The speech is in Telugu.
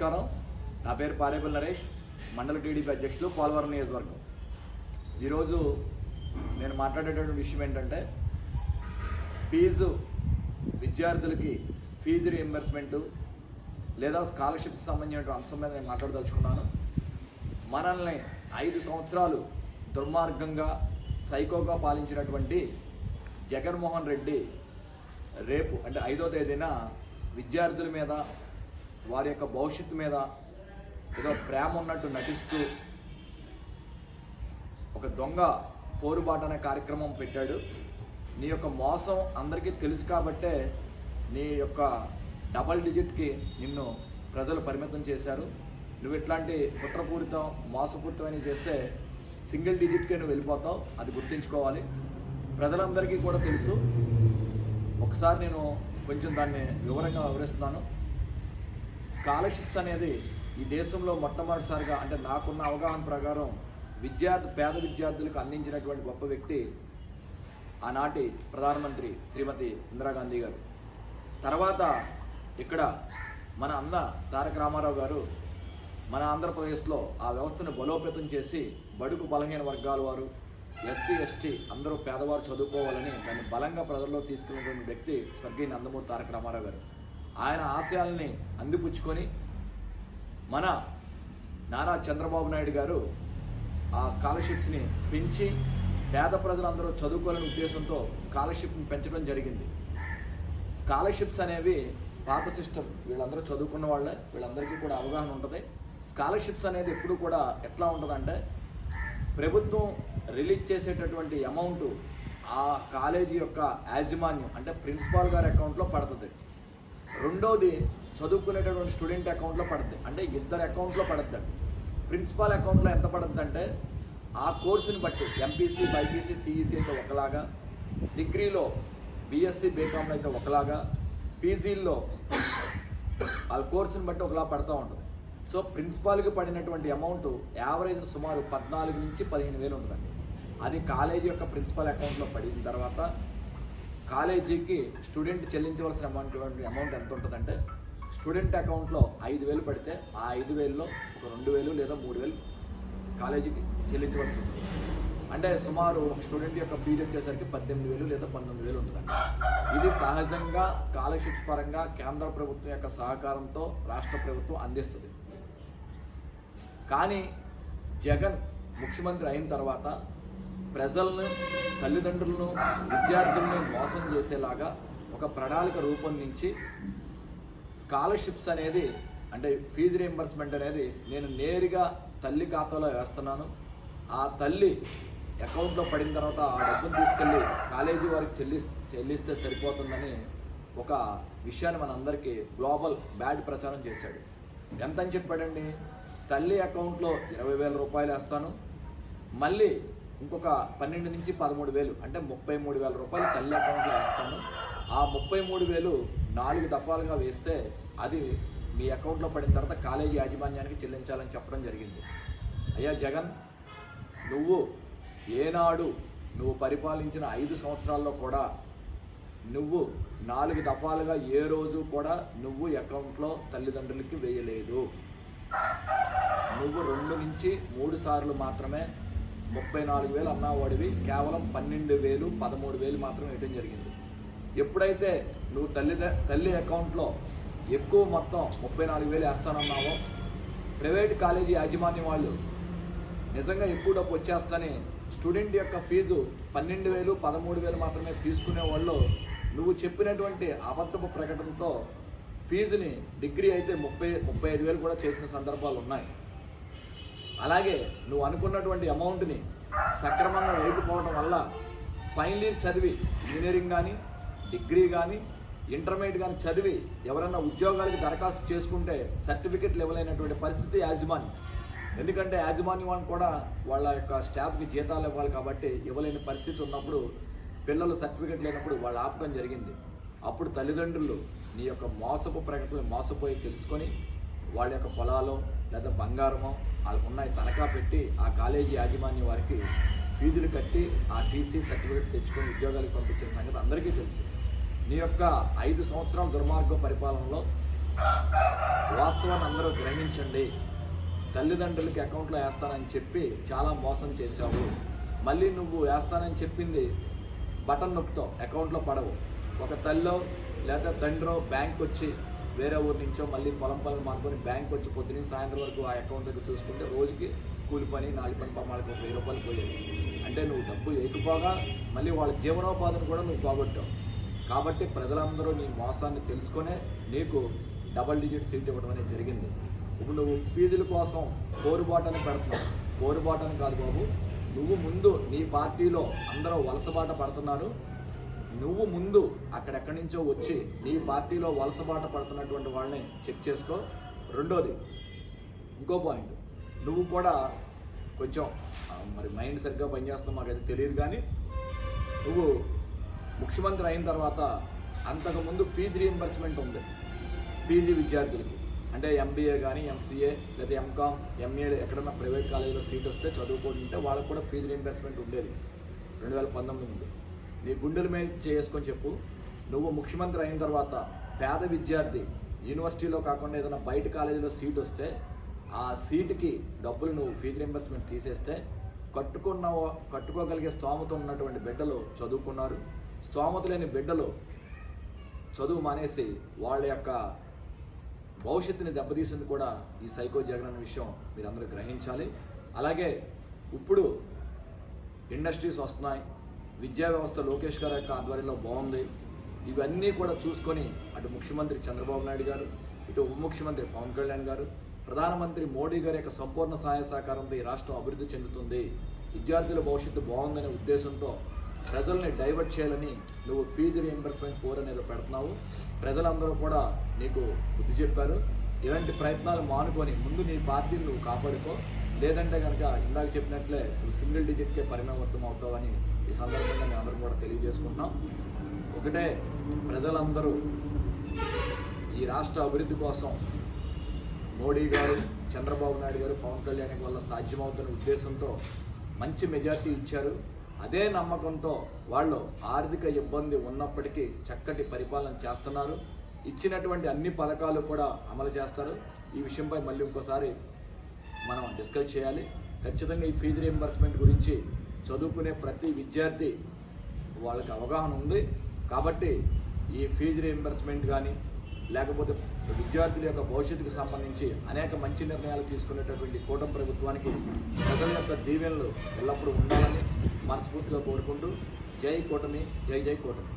నమస్కారం. నా పేరు పారేపల్లి నరేష్ మండల టీడీపీ అధ్యక్షులు పోలవరం నియోజకవర్గం. ఈరోజు నేను మాట్లాడేటువంటి విషయం ఏంటంటే ఫీజు విద్యార్థులకి ఫీజు రియంబర్స్మెంటు లేదా స్కాలర్షిప్స్ సంబంధించిన అంశం మీద నేను మాట్లాడదలుచుకున్నాను. మనల్ని ఐదు సంవత్సరాలు దుర్మార్గంగా సైకోగా పాలించినటువంటి జగన్మోహన్ రెడ్డి రేపు అంటే ఐదో తేదీన విద్యార్థుల మీద వారి యొక్క భవిష్యత్తు మీద ఏదో ప్రేమ ఉన్నట్టు నటిస్తూ ఒక దొంగ పోరుబాట అనే కార్యక్రమం పెట్టాడు. నీ యొక్క మోసం అందరికీ తెలుసు కాబట్టే నీ యొక్క డబల్ డిజిట్కి నిన్ను ప్రజలు పరిమితం చేశారు. నువ్వు ఇట్లాంటి కుట్రపూరితం మోసపూరితమైన చేస్తే సింగిల్ డిజిట్కే నువ్వు వెళ్ళిపోతావు. అది గుర్తుంచుకోవాలి. ప్రజలందరికీ కూడా తెలుసు. ఒకసారి నేను కొంచెం దాన్ని వివరంగా వివరిస్తున్నాను. స్కాలర్షిప్స్ అనేది ఈ దేశంలో మొట్టమొదటిసారిగా అంటే నాకున్న అవగాహన ప్రకారం విద్యార్థి పేద విద్యార్థులకు అందించినటువంటి గొప్ప వ్యక్తి ఆనాటి ప్రధానమంత్రి శ్రీమతి ఇందిరాగాంధీ గారు. తర్వాత ఇక్కడ మన అన్న తారక రామారావు గారు మన ఆంధ్రప్రదేశ్లో ఆ వ్యవస్థను బలోపేతం చేసి బడుగు బలహీన వర్గాల వారు ఎస్సీ ఎస్టీ అందరూ పేదవారు చదువుకోవాలని దాన్ని బలంగా ప్రజల్లో తీసుకెళ్ళినటువంటి వ్యక్తి స్వర్గీయ నందమూరి తారక రామారావు గారు. ఆయన ఆశయాల్ని అందిపుచ్చుకొని మన నారా చంద్రబాబు నాయుడు గారు ఆ స్కాలర్షిప్స్ని పెంచి పేద ప్రజలందరూ చదువుకోవాలనే ఉద్దేశంతో స్కాలర్షిప్ని పెంచడం జరిగింది. స్కాలర్షిప్స్ అనేవి పాత సిస్టమ్. వీళ్ళందరూ చదువుకున్న వాళ్ళే వీళ్ళందరికీ కూడా అవగాహన ఉంటుంది. స్కాలర్షిప్స్ అనేది ఎప్పుడు కూడా ఎట్లా ఉంటుందంటే ప్రభుత్వం రిలీజ్ చేసేటటువంటి అమౌంట్ ఆ కాలేజీ యొక్క యాజమాన్యం అంటే ప్రిన్సిపాల్ గారి అకౌంట్లో పడుతుంది. రెండోది చదువుకునేటటువంటి స్టూడెంట్ అకౌంట్లో పడుద్ది. అంటే ఇద్దరు అకౌంట్లో పడుద్దండి. ప్రిన్సిపాల్ అకౌంట్లో ఎంత పడుద్ది అంటే ఆ కోర్సుని బట్టి ఎంపీసీ బైపీసీ సిఈసీ అయితే ఒకలాగా డిగ్రీలో బీఎస్సీ బీకామ్లో అయితే ఒకలాగా పీజీల్లో వాళ్ళ కోర్సుని బట్టి ఒకలా పడుతూ ఉంటుంది. సో ప్రిన్సిపాల్కి పడినటువంటి అమౌంట్ యావరేజ్ సుమారు పద్నాలుగు నుంచి పదిహేను వేలు ఉంటుందండి. అది కాలేజీ యొక్క ప్రిన్సిపల్ అకౌంట్లో పడిన తర్వాత కాలేజీకి స్టూడెంట్ చెల్లించవలసిన అమౌంట్ అమౌంట్ ఎంత ఉంటుందంటే స్టూడెంట్ అకౌంట్లో ఐదు వేలు పడితే ఆ ఐదు వేలలో ఒక రెండు వేలు లేదా మూడు వేలు కాలేజీకి చెల్లించవలసి ఉంటుంది. అంటే సుమారు ఒక స్టూడెంట్ యొక్క ఫీజు వచ్చేసరికి పద్దెనిమిది వేలు లేదా పంతొమ్మిది వేలు ఉంటుందండి. ఇది సహజంగా స్కాలర్షిప్స్ పరంగా కేంద్ర ప్రభుత్వం యొక్క సహకారంతో రాష్ట్ర ప్రభుత్వం అందిస్తుంది. కానీ జగన్ ముఖ్యమంత్రి అయిన తర్వాత ప్రజలను తల్లిదండ్రులను విద్యార్థులను మోసం చేసేలాగా ఒక ప్రణాళిక రూపొందించి స్కాలర్షిప్స్ అనేది అంటే ఫీజు రియంబర్స్మెంట్ అనేది నేను నేరుగా తల్లి ఖాతాలో వేస్తున్నాను. ఆ తల్లి అకౌంట్లో పడిన తర్వాత ఆ డబ్బును తీసుకెళ్ళి కాలేజీ వారికి చెల్లి చెల్లిస్తే సరిపోతుందని ఒక విషయాన్ని మనందరికీ గ్లోబల్ బ్యాడ్ ప్రచారం చేశాడు. ఎంత అని చెప్పాడండి? తల్లి అకౌంట్లో ఇరవై వేల రూపాయలు వేస్తాను. మళ్ళీ ఇంకొక పన్నెండు నుంచి పదమూడు వేలు అంటే ముప్పై మూడు వేల రూపాయలు తల్లి అకౌంట్లో వేస్తాను. ఆ ముప్పై మూడు వేలు నాలుగు దఫాలుగా వేస్తే అది మీ అకౌంట్లో పడిన తర్వాత కాలేజీ యాజమాన్యానికి చెల్లించాలని చెప్పడం జరిగింది. అయ్యా జగన్ నువ్వు ఏనాడు నువ్వు పరిపాలించిన ఐదు సంవత్సరాల్లో కూడా నువ్వు నాలుగు దఫాలుగా ఏ రోజు కూడా నువ్వు అకౌంట్లో తల్లిదండ్రులకి వేయలేదు. నువ్వు రెండు నుంచి మూడు సార్లు మాత్రమే ముప్పై నాలుగు వేలు అన్నవాడివి. కేవలం పన్నెండు వేలు పదమూడు వేలు మాత్రమే వేయడం జరిగింది. ఎప్పుడైతే నువ్వు తల్లి తల్లి అకౌంట్లో ఎక్కువ మొత్తం ముప్పై నాలుగు వేలు వేస్తానన్నావో ప్రైవేట్ కాలేజీ యాజమాన్యం వాళ్ళు నిజంగా ఎక్కువ డబ్బు వచ్చేస్తని స్టూడెంట్ యొక్క ఫీజు పన్నెండు వేలు పదమూడు వేలు మాత్రమే తీసుకునే వాళ్ళు నువ్వు చెప్పినటువంటి అబద్ధపు ప్రకటనతో ఫీజుని డిగ్రీ అయితే ముప్పై ముప్పై ఐదు వేలు కూడా చేసిన సందర్భాలు ఉన్నాయి అలాగే నువ్వు అనుకున్నటువంటి అమౌంట్ని సక్రమంగా వేయకపోవడం వల్ల ఫైనల్ ఇయర్ చదివి ఇంజనీరింగ్ కానీ డిగ్రీ కానీ ఇంటర్మీడియట్ కానీ చదివి ఎవరైనా ఉద్యోగాలకు దరఖాస్తు చేసుకుంటే సర్టిఫికెట్లు ఇవ్వలేనటువంటి పరిస్థితి యాజమాన్యం. ఎందుకంటే యాజమాన్యం కూడా వాళ్ళ యొక్క స్టాఫ్కి జీతాలు ఇవ్వాలి కాబట్టి ఇవ్వలేని పరిస్థితి ఉన్నప్పుడు పిల్లలు సర్టిఫికెట్ లేనప్పుడు వాళ్ళు ఆపడం జరిగింది. అప్పుడు తల్లిదండ్రులు నీ యొక్క మోసపు ప్రకటనలు మోసపోయి తెలుసుకొని వాళ్ళ యొక్క పొలాలు లేదా బంగారమో ఉన్నాయి. తనఖా పెట్టి ఆ కాలేజీ యాజమాన్యం వారికి ఫీజులు కట్టి ఆ టీసీ సర్టిఫికేట్స్ తెచ్చుకొని ఉద్యోగాలకు పంపించిన సంగతి అందరికీ తెలుసు. నీ యొక్క ఐదు సంవత్సరాల దుర్మార్గ పరిపాలనలో వాస్తవాన్ని అందరూ గ్రహించండి. తల్లిదండ్రులకి అకౌంట్లో వేస్తానని చెప్పి చాలా మోసం చేశావు. మళ్ళీ నువ్వు వేస్తానని చెప్పింది బటన్ నొక్కుతావు. అకౌంట్లో పడవు. ఒక తల్లో లేదా తండ్రో బ్యాంక్ వచ్చి వేరే ఊరి నుంచో మళ్ళీ పొలం పనులు మానుకొని బ్యాంక్ వచ్చి పొద్దున సాయంత్రం వరకు ఆ అకౌంట్ దగ్గర చూసుకుంటే రోజుకి కూలి పని నాలుగు పని పమ్మాలకి ఒక వెయ్యి రూపాయలు పోయేది. అంటే నువ్వు డబ్బు ఎక్కువగా మళ్ళీ వాళ్ళ జీవనోపాధిని కూడా నువ్వు పోగొట్టావు. కాబట్టి ప్రజలందరూ నీ మోసాన్ని తెలుసుకునే నీకు డబల్ డిజిట్ సీట్ ఇవ్వడం అనేది జరిగింది. ఇప్పుడు నువ్వు ఫీజుల కోసం కోరుబాటని పెడుతున్నావు. కోరుబాటని కాదు బాబు నువ్వు ముందు నీ పార్టీలో అందరూ వలసబాట పడుతున్నారు. నువ్వు ముందు అక్కడెక్కడి నుంచో వచ్చి నీ పార్టీలో వలసబాట పడుతున్నటువంటి వాళ్ళని చెక్ చేసుకో. రెండోది ఇంకో పాయింట్ నువ్వు కూడా కొంచెం మరి మైండ్ సరిగ్గా పనిచేస్తావు మాకైతే తెలియదు కానీ నువ్వు ముఖ్యమంత్రి అయిన తర్వాత అంతకుముందు ఫీజు రీఎంబర్స్మెంట్ ఉంది. పీజీ విద్యార్థులకి. అంటే ఎంబీఏ కానీ ఎంసీఏ లేదా ఎంకామ్ ఎంఏ ఎక్కడన్నా ప్రైవేట్ కాలేజీలో సీట్ వస్తే చదువుకుంటుంటే వాళ్ళకు కూడా ఫీజు రీఎంబర్స్మెంట్ ఉండేది. రెండు వేల పంతొమ్మిది ముందు నీ గుండెల మీద చేసుకొని చెప్పు. నువ్వు ముఖ్యమంత్రి అయిన తర్వాత పేద విద్యార్థి యూనివర్సిటీలో కాకుండా ఏదైనా బయట కాలేజీలో సీట్ వస్తే ఆ సీటుకి డబ్బులు నువ్వు ఫీజు రింబర్స్మెంట్ తీసేస్తే కట్టుకున్న కట్టుకోగలిగే స్తోమత ఉన్నటువంటి బిడ్డలు చదువుకున్నారు. స్తోమత లేని బిడ్డలు చదువు మానేసి వాళ్ళ యొక్క భవిష్యత్తుని దెబ్బతీసింది కూడా ఈ సైకో జగన్ అనే విషయం మీరందరూ గ్రహించాలి. అలాగే ఇప్పుడు ఇండస్ట్రీస్ వస్తున్నాయి. విద్యా వ్యవస్థ లోకేష్ గారి యొక్క ఆధ్వర్యంలో బాగుంది. ఇవన్నీ కూడా చూసుకొని అటు ముఖ్యమంత్రి చంద్రబాబు నాయుడు గారు ఇటు ఉప ముఖ్యమంత్రి పవన్ కళ్యాణ్ గారు ప్రధానమంత్రి మోడీ గారి యొక్క సంపూర్ణ సహాయ సహకారంతో ఈ రాష్ట్రం అభివృద్ధి చెందుతుంది. విద్యార్థుల భవిష్యత్తు బాగుందనే ఉద్దేశంతో ప్రజల్ని డైవర్ట్ చేయాలని నువ్వు ఫీజు రీఎంబర్స్మెంట్ కోర్ అనేది పెడుతున్నావు. ప్రజలందరూ కూడా నీకు బుద్ధి చెప్పారు. ఇలాంటి ప్రయత్నాలు మానుకొని ముందు నీ పార్టీని నువ్వు కాపాడుకో. లేదంటే కనుక ఇందాక చెప్పినట్లే నువ్వు సింగిల్ డిజిట్కే పరిణామర్థం అవుతావని ఈ సందర్భంగా మేము అందరం కూడా తెలియజేసుకుంటున్నాం. ఒకటే ప్రజలందరూ ఈ రాష్ట్ర అభివృద్ధి కోసం మోడీ గారు చంద్రబాబు నాయుడు గారు పవన్ కళ్యాణ్ వల్ల సాధ్యమవుతున్న ఉద్దేశంతో మంచి మెజార్టీ ఇచ్చారు. అదే నమ్మకంతో వాళ్ళు ఆర్థిక ఇబ్బంది ఉన్నప్పటికీ చక్కటి పరిపాలన చేస్తున్నారు. ఇచ్చినటువంటి అన్ని పథకాలు కూడా అమలు చేస్తారు. ఈ విషయంపై మళ్ళీ ఇంకోసారి మనం డిస్కస్ చేయాలి. ఖచ్చితంగా ఈ ఫీజు రీఎంబర్స్మెంట్ గురించి చదువుకునే ప్రతి విద్యార్థి వాళ్ళకి అవగాహన ఉంది. కాబట్టి ఈ ఫీజు రీఎంబర్స్మెంట్ కానీ లేకపోతే విద్యార్థుల యొక్క భవిష్యత్తుకు సంబంధించి అనేక మంచి నిర్ణయాలు తీసుకునేటటువంటి కూటమి ప్రభుత్వానికి ప్రజల యొక్క దీవెనలు ఎల్లప్పుడూ ఉండాలని మనస్ఫూర్తిగా కోరుకుంటూ జై కూటమి జై జై కూటమి.